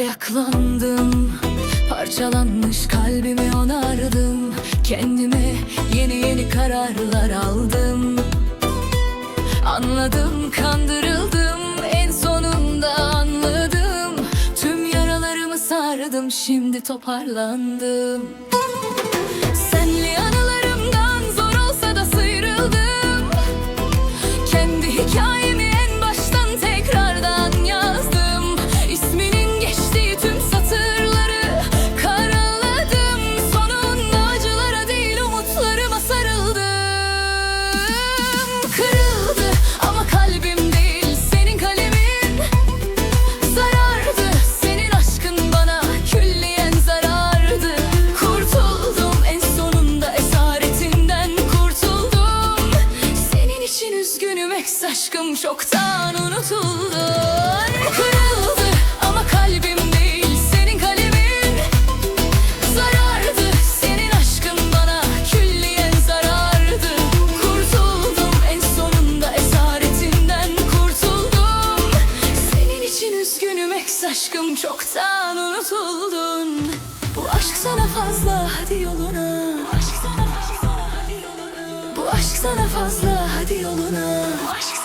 Ayaklandım. Parçalanmış kalbimi onardım. Kendime yeni yeni kararlar aldım. Anladım kandırıldım. En sonunda anladım. Tüm yaralarımı sardım. Şimdi toparlandım çoktan unutuldu Kırıldı. Ama kalbim değil senin kalemin Zarardı senin aşkın bana külliyen zarardı. Kurtuldum en sonunda esaretinden kurtuldum. Senin için üzgünüm ex aşkım çoktan unutuldun. Bu aşk sana fazla hadi yoluna. Bu aşk sana fazla hadi yoluna. Bu aşk sana fazla hadi yoluna. Bu aşk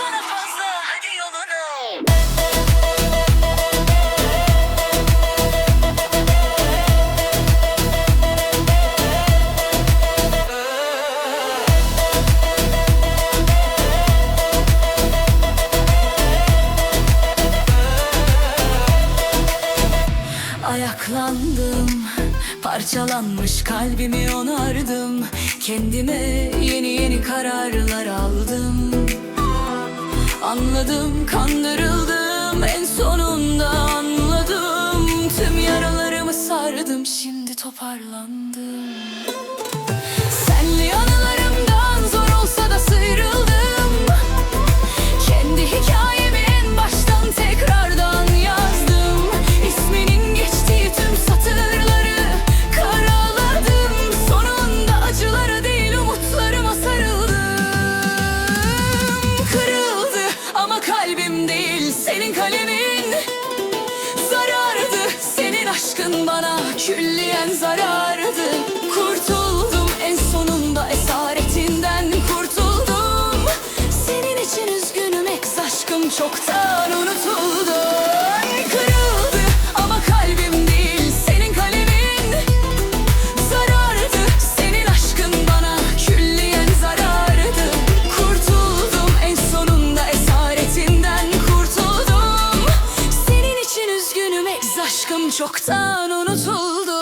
Ayaklandım Parçalanmış kalbimi onardım. Kendime yeni yeni kararlar aldım. Anladım kandırıldım. En sonunda anladım. Tüm yaralarımı sardım. Şimdi toparlandım çoktan unutuldu. Kırıldı ama kalbim değil senin kalemin. Zarardı senin aşkın bana külliyen zarardı. Kurtuldum en sonunda esaretinden kurtuldum. Senin için üzgünüm ex aşkım çoktan unutuldu